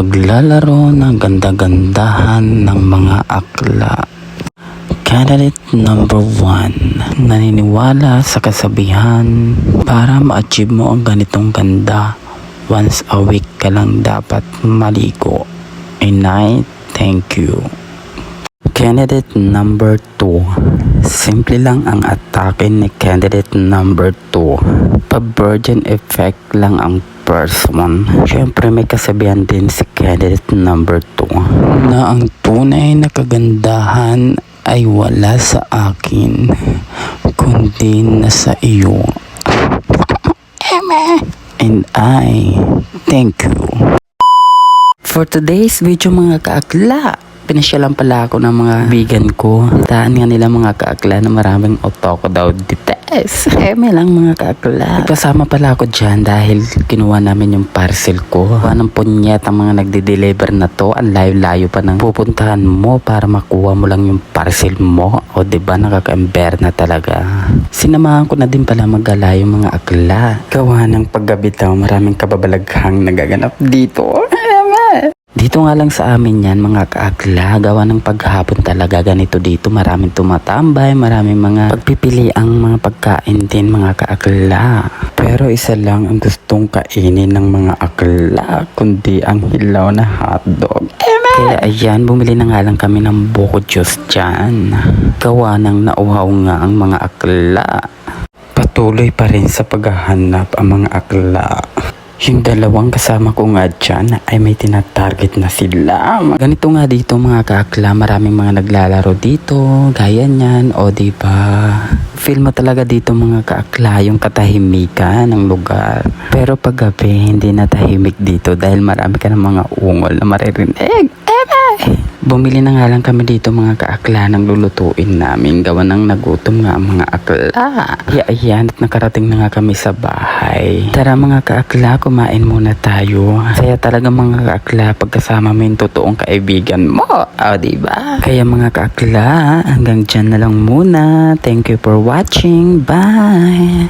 paglalaro ng ganda-gandahan ng mga akla. Candidate number one, naniniwala sa kasabihan para ma-achieve mo ang ganitong ganda. Once a week ka lang dapat maligo. A night, thank you. Candidate number 2. Simple lang ang atake ni candidate number 2. Pa-virgin effect lang ang person. Siyempre may kasabihan din si candidate number 2 na ang tunay na kagandahan ay wala sa akin kundi nasa iyo. And I thank you. For today's video mga kaakla, pinasyalan pala ako ng mga vegan ko. Taan nga nila mga kaakla na maraming otoko daw dites. Eh, may lang mga kaakla. Kasama pala ako dyan dahil kinuha namin yung parcel ko. Kuha ng punyet ang mga nagde-deliver na to. Ang layo-layo pa ng pupuntahan mo para makuha mo lang yung parcel mo. O ba diba nakaka-ember na talaga. Sinamahan ko na din pala magala yung mga akla. Gawa ng paggabitaw maraming kababalaghang nagaganap dito. Dito nga lang sa amin yan mga kaakla, gawa ng paghapon talaga ganito dito. Maraming tumatambay, maraming mga pagpipili ang mga pagkain din mga kaakla. Pero isa lang ang gustong kainin ng mga akla, kundi ang hilaw na hotdog. Kaya ayan, bumili na nga lang kami ng buko juice dyan. Gawa ng nauhaw nga ang mga akla. Patuloy pa rin sa paghahanap ang mga akla. Yung dalawang kasama ko nga dyan ay may tinatarget na sila. Ganito nga dito mga kaakla, maraming mga naglalaro dito, gaya niyan, o di ba? Feel mo talaga dito mga kaakla yung katahimikan ng lugar. Pero pag gabi, hindi na tahimik dito dahil marami ka ng mga ungol na maririnig. Eme! Bumili na nga lang kami dito mga kaakla ng lulutuin namin. Gawa ng nagutom nga ang mga akla. Kaya ayan at nakarating na nga kami sa bahay. Tara mga kaakla, kumain muna tayo. Saya talaga mga kaakla pagkasama mo yung totoong kaibigan mo. O, diba? Kaya mga kaakla, hanggang dyan na lang muna. Thank you for watching. Bye!